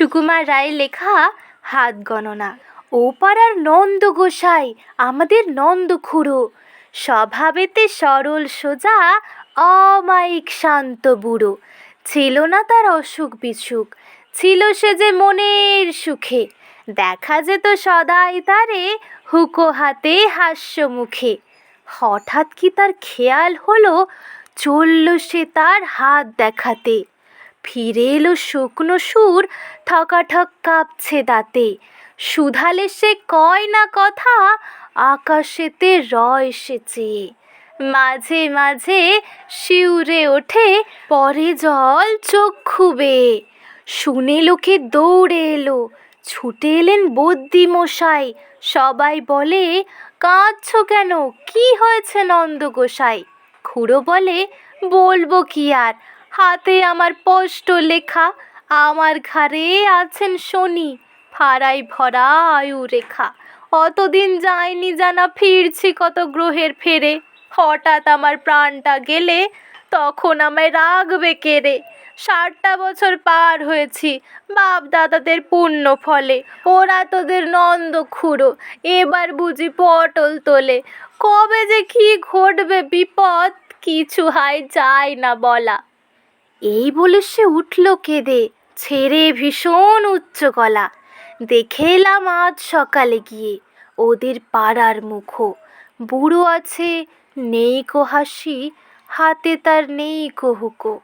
সুকুমার রায়ের লেখা হাত গণনা। ও পাড়ার নন্দ গোসাই, আমাদের নন্দ খুড়ো। স্বভাবেতে সরল সোজা, অমায়িক শান্ত বুড়ো। ছিল না তার অসুখ বিসুখ, ছিল সে যে মনের সুখে। দেখা যেত সদাই তারে হুকো হাতে হাস্য মুখে। হঠাৎ কি তার খেয়াল হলো? চলল সে তার হাত দেখাতে। ফিরে এলো শুকনো সুর ঠকাঠক কাঁপছে দাঁতে। সুধালে সে কয় না কথা, আকাশেতে রয় সে চেয়ে মাঝে মাঝে শিউরে ওঠে, পরে জল চক্ষু বেয়ে শুনে লোকে দৌড়ে এলো, ছুটে এলেন বদ্যি মশাই সবাই বলে, কাঁদছ কেন? কি হয়েছে নন্দ গোসাই? খুড়ো বলে, বলব কি আর? হাতে আমার স্পষ্ট লেখা। আমার ঘাড়ে আছেন শনি ফাড়াই ভরা আয়ু রেখা। অতদিন যায়নি জানা, ফিরছি কত গ্রহের ফেরে। হঠাৎ আমার প্রাণটা গেলে, তখন আমায় রাখবে কেড়ে ষাটটা বছর পার হয়েছি বাপ দাদাদের পুণ্য ফলে ওরা তোদের নন্দ খুঁড়ো, এবার বুঝি পটল তোলে। কবে যে কি ঘটবে বিপদ, কিছু হাই যায় না বলা। এই বলে সে উঠল কেঁদে, ছেড়ে ভীষণ উচ্চ গলা। দেখে এলাম আজ সকালে গিয়ে, ওদের পাড়ার মুখো। বুড়ো আছে, নেই কো হাসি, হাতে তার নেই কো হুকো।